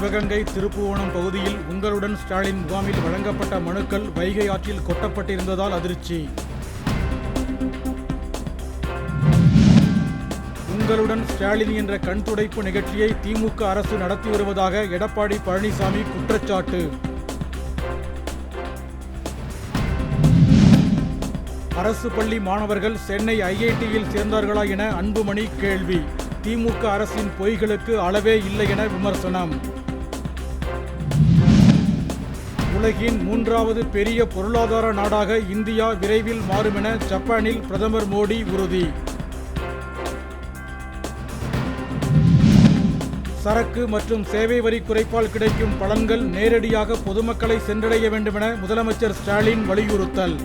சிவகங்கை திருப்புவனம் பகுதியில் உங்களுடன் ஸ்டாலின் முகாமில் வழங்கப்பட்ட மனுக்கள் வைகை ஆற்றில் கொட்டப்பட்டிருந்ததால் அதிர்ச்சி. உங்களுடன் ஸ்டாலின் என்ற கண் துடைப்பு நிகழ்ச்சியை திமுக அரசு நடத்தி வருவதாக எடப்பாடி பழனிசாமி குற்றச்சாட்டு. அரசு பள்ளி மாணவர்கள் சென்னை ஐஐடியில் சேர்ந்தார்களா என அன்புமணி கேள்வி. திமுக அரசின் பொய்களுக்கு அளவே இல்லை என விமர்சனம். உலகின் மூன்றாவது பெரிய பொருளாதார நாடாக இந்தியா விரைவில் மாறும் என ஜப்பானில் பிரதமர் மோடி உறுதி. சரக்கு மற்றும் சேவை வரி குறைப்பால் கிடைக்கும் பலன்கள் நேரடியாக பொதுமக்களை சென்றடைய வேண்டுமென முதலமைச்சர் ஸ்டாலின் வலியுறுத்தல்.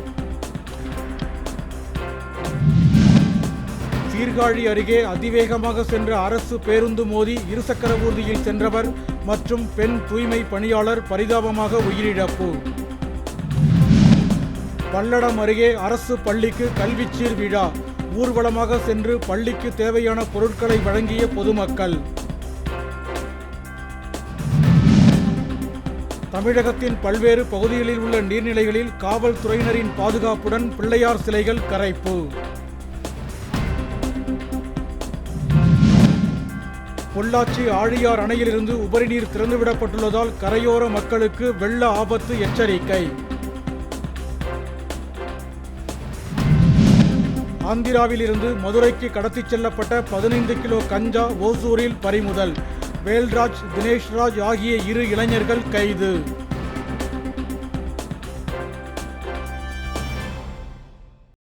சீர்காழி அருகே அதிவேகமாக சென்ற அரசு பேருந்து மோதி இருசக்கர ஊர்தியில் சென்றவர் மற்றும் பெண் தூய்மை பணியாளர் பரிதாபமாக உயிரிழப்பு. பல்லடம் அருகே அரசு பள்ளிக்கு கல்விச்சீர் விழா. ஊர்வலமாக சென்று பள்ளிக்கு தேவையான பொருட்களை வழங்கிய பொதுமக்கள். தமிழகத்தின் பல்வேறு பகுதிகளில் உள்ள நீர்நிலைகளில் காவல்துறையினரின் பாதுகாப்புடன் பிள்ளையார் சிலைகள் கரைப்பு. பொள்ளாச்சி ஆழியார் அணையிலிருந்து உபரிநீர் திறந்துவிடப்பட்டுள்ளதால் கரையோர மக்களுக்கு வெள்ள ஆபத்து எச்சரிக்கை. ஆந்திராவிலிருந்து மதுரைக்கு கடத்திச் செல்லப்பட்ட பதினைந்து கிலோ கஞ்சா ஓசூரில் பறிமுதல். வேல்ராஜ் தினேஷ்ராஜ் ஆகிய இரு இளைஞர்கள் கைது.